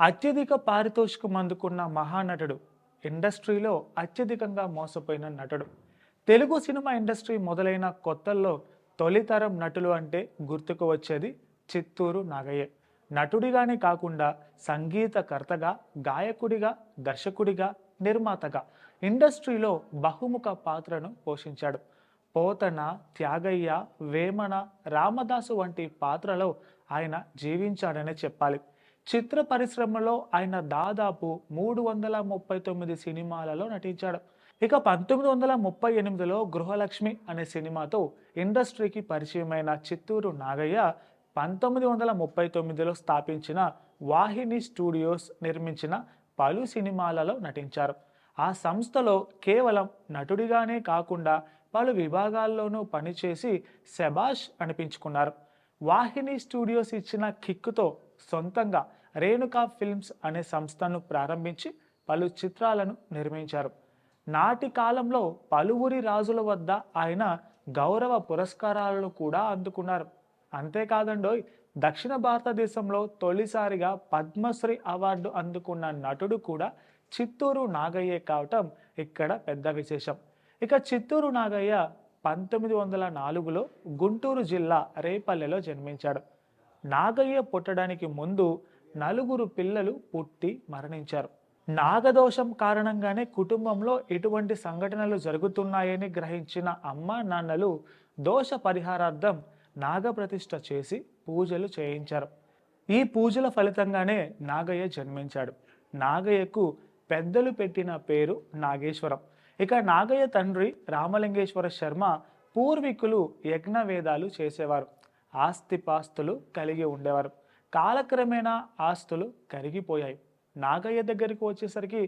అత్యధిక పారితోషికం అందుకున్న మహానటుడు ఇండస్ట్రీలో అత్యధికంగా మోసపోయిన నటుడు. తెలుగు సినిమా ఇండస్ట్రీ మొదలైన కొత్తల్లో తొలితరం నటులు అంటే గుర్తుకు వచ్చేది చిత్తూరు నాగయ్య. నటుడిగానే కాకుండా సంగీతకర్తగా గాయకుడిగా దర్శకుడిగా నిర్మాతగా ఇండస్ట్రీలో బహుముఖ పాత్రను పోషించాడు. పోతన త్యాగయ్య వేమన రామదాసు వంటి పాత్రలో ఆయన జీవించాడనే చెప్పాలి. చిత్ర పరిశ్రమలో ఆయన దాదాపు మూడు వందల ముప్పై తొమ్మిది సినిమాలలో నటించాడు. ఇక పంతొమ్మిది వందల ముప్పై ఎనిమిదిలో గృహలక్ష్మి అనే సినిమాతో ఇండస్ట్రీకి పరిచయమైన చిత్తూరు నాగయ్య పంతొమ్మిది వందల ముప్పై తొమ్మిదిలో స్థాపించిన వాహిని స్టూడియోస్ నిర్మించిన పలు సినిమాలలో నటించారు. ఆ సంస్థలో కేవలం నటుడిగానే కాకుండా పలు విభాగాల్లోనూ పనిచేసి శబాష్ అనిపించుకున్నారు. వాహిని స్టూడియోస్ ఇచ్చిన కిక్కుతో సొంతంగా రేణుకా ఫిల్మ్స్ అనే సంస్థను ప్రారంభించి పలు చిత్రాలను నిర్మించారు. నాటి కాలంలో పలువురి రాజుల వద్ద ఆయన గౌరవ పురస్కారాలను కూడా అందుకున్నారు. అంతేకాదండోయ్ దక్షిణ భారతదేశంలో తొలిసారిగా పద్మశ్రీ అవార్డు అందుకున్న నటుడు కూడా చిత్తూరు నాగయ్య కావటం ఇక్కడ పెద్ద విశేషం. ఇక చిత్తూరు నాగయ్య పంతొమ్మిది వందల నాలుగులో గుంటూరు జిల్లా రేపల్లెలో జన్మించాడు. నాగయ్య పుట్టడానికి ముందు నలుగురు పిల్లలు పుట్టి మరణించారు. నాగదోషం కారణంగానే కుటుంబంలో ఇటువంటి సంఘటనలు జరుగుతున్నాయని గ్రహించిన అమ్మ నాన్నలు దోష పరిహారార్థం నాగప్రతిష్ఠ చేసి పూజలు చేయించారు. ఈ పూజల ఫలితంగానే నాగయ్య జన్మించాడు. నాగయ్యకు పెద్దలు పెట్టిన పేరు నాగేశ్వరం. ఇక నాగయ్య తండ్రి రామలింగేశ్వర శర్మ పూర్వీకులు యజ్ఞవేదాలు చేసేవారు. ఆస్తిపాస్తులు కలిగి ఉండేవారు. కాలక్రమేణా ఆస్తులు కరిగిపోయాయి. నాగయ్య దగ్గరికి వచ్చేసరికి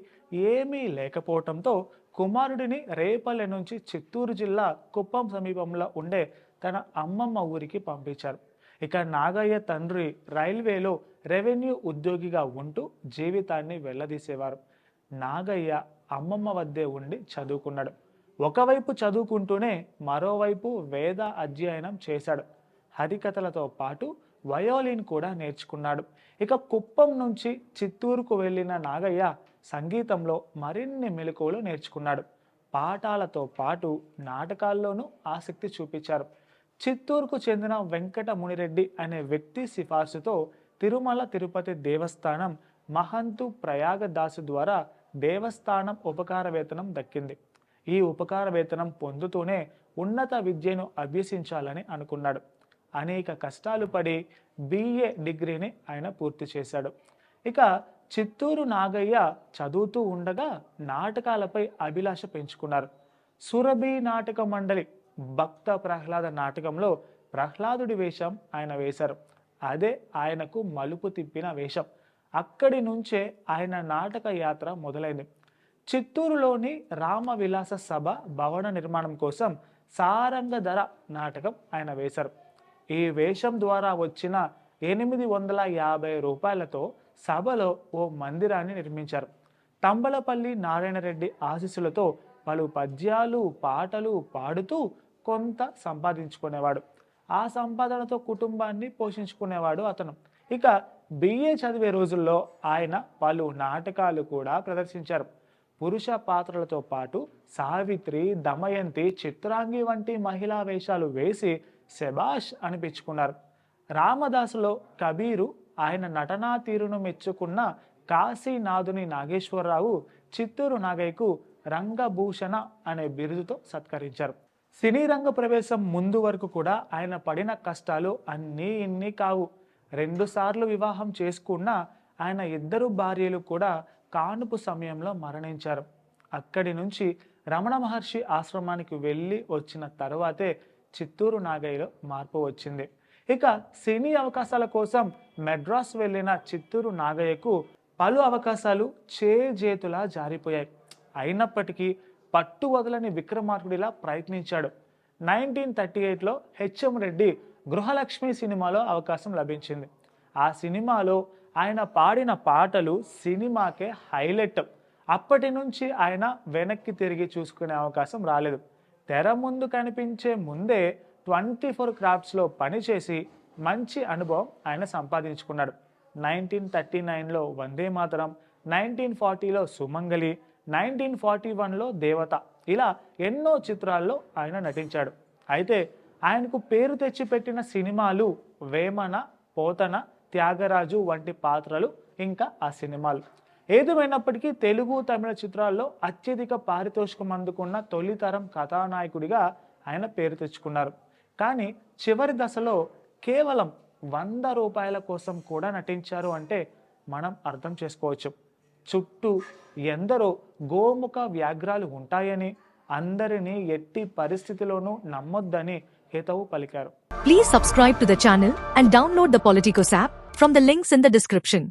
ఏమీ లేకపోవటంతో కుమారుడిని రేపల్లె నుంచి చిత్తూరు జిల్లా కుప్పం సమీపంలో ఉండే తన అమ్మమ్మ ఊరికి పంపించారు. ఇక నాగయ్య తండ్రి రైల్వేలో రెవెన్యూ ఉద్యోగిగా ఉంటూ జీవితాన్ని వెళ్ళదీసేవారు నాగయ్య అమ్మమ్మ వద్దే ఉండి చదువుకున్నాడు. ఒకవైపు చదువుకుంటూనే మరోవైపు వేద అధ్యయనం చేశాడు. హరికథలతో పాటు వయోలిన్ కూడా నేర్చుకున్నాడు. ఇక కుప్పం నుంచి చిత్తూరుకు వెళ్ళిన నాగయ్య సంగీతంలో మరిన్ని మెలకువలు నేర్చుకున్నాడు. పాఠాలతో పాటు నాటకాల్లోనూ ఆసక్తి చూపించారు. చిత్తూరుకు చెందిన వెంకట మునిరెడ్డి అనే వ్యక్తి సిఫార్సుతో తిరుమల తిరుపతి దేవస్థానం మహంతు ప్రయాగదాసు ద్వారా దేవస్థానం ఉపకార వేతనం దక్కింది. ఈ ఉపకార వేతనం పొందుతూనే ఉన్నత విద్యను అభ్యసించాలని అనుకున్నాడు. అనేక కష్టాలు పడి బిఏ డిగ్రీని ఆయన పూర్తి చేశాడు. ఇక చిత్తూరు నాగయ్య చదువుతూ ఉండగా నాటకాలపై అభిలాష పెంచుకున్నారు. సురభి నాటక మండలి భక్త ప్రహ్లాద నాటకంలో ప్రహ్లాదుడి వేషం ఆయన వేశారు. అదే ఆయనకు మలుపు తిప్పిన వేషం. అక్కడి నుంచే ఆయన నాటక యాత్ర మొదలైంది. చిత్తూరులోని రామ విలాస సభ భవన నిర్మాణం కోసం సారంగధర నాటకం ఆయన వేశారు. ఈ వేషం ద్వారా వచ్చిన ఎనిమిది వందల యాభై రూపాయలతో సభలో ఓ మందిరాన్ని నిర్మించారు. తంబలపల్లి నారాయణరెడ్డి ఆశీస్సులతో పలు పద్యాలు పాటలు పాడుతూ కొంత సంపాదించుకునేవాడు. ఆ సంపాదనతో కుటుంబాన్ని పోషించుకునేవాడు అతను. ఇక బిఏ చదివే రోజుల్లో ఆయన పలు నాటకాలు కూడా ప్రదర్శించారు. పురుష పాత్రలతో పాటు సావిత్రి దమయంతి చిత్రాంగి వంటి మహిళా వేషాలు వేసి శబాష్ అనిపించుకున్నారు. రామదాసులో కబీరు ఆయన నటనా తీరును మెచ్చుకున్న కాశీనాథుని నాగేశ్వరరావు చిత్తూరు నాగయ్యకు రంగభూషణ అనే బిరుదుతో సత్కరించారు. సినీ రంగ ప్రవేశం ముందు వరకు కూడా ఆయన పడిన కష్టాలు అన్నీ ఇన్ని కావు. రెండుసార్లు వివాహం చేసుకున్న ఆయన ఇద్దరు భార్యలు కూడా కానుపు సమయంలో మరణించారు. అక్కడి నుంచి రమణ మహర్షి ఆశ్రమానికి వెళ్ళి వచ్చిన తర్వాతే చిత్తూరు నాగయ్యలో మార్పు వచ్చింది. ఇక సినీ అవకాశాల కోసం మెడ్రాస్ వెళ్ళిన చిత్తూరు నాగయ్యకు పలు అవకాశాలు చేజేతులా జారిపోయాయి. అయినప్పటికీ పట్టు వదలని విక్రమార్కుడిలా ప్రయత్నించాడు. నైన్టీన్ థర్టీ ఎయిట్లో హెచ్ఎం రెడ్డి గృహలక్ష్మి సినిమాలో అవకాశం లభించింది. ఆ సినిమాలో ఆయన పాడిన పాటలు సినిమాకే హైలైట్. అప్పటి నుంచి ఆయన వెనక్కి తిరిగి చూసుకునే అవకాశం రాలేదు. తెర ముందు కనిపించే ముందే ట్వంటీ ఫోర్ క్రాఫ్ట్స్లో పనిచేసి మంచి అనుభవం ఆయన సంపాదించుకున్నాడు. నైన్టీన్ థర్టీ నైన్లో వందే మాతరం నైన్టీన్ ఫార్టీలో సుమంగలి నైన్టీన్ ఫార్టీ వన్లో దేవత ఇలా ఎన్నో చిత్రాల్లో ఆయన నటించాడు. అయితే ఆయనకు పేరు తెచ్చిపెట్టిన సినిమాలు వేమన పోతన త్యాగరాజు వంటి పాత్రలు ఇంకా ఆ సినిమాలు. ఏదేమైనప్పటికీ తెలుగు తమిళ చిత్రాల్లో అత్యధిక పారితోషికం అందుకున్న తొలితరం కథానాయకుడిగా ఆయన పేరు తెచ్చుకున్నారు. కానీ చివరి దశలో కేవలం వంద రూపాయల కోసం కూడా నటించారు అంటే మనం అర్థం చేసుకోవచ్చు. చుట్టూ ఎందరో గోముఖ వ్యాఘ్రాలు ఉంటాయని అందరినీ ఎట్టి పరిస్థితిలోనూ నమ్మొద్దని హితవు పలికారు. Please subscribe to the channel and download the Politicos app from the links in the description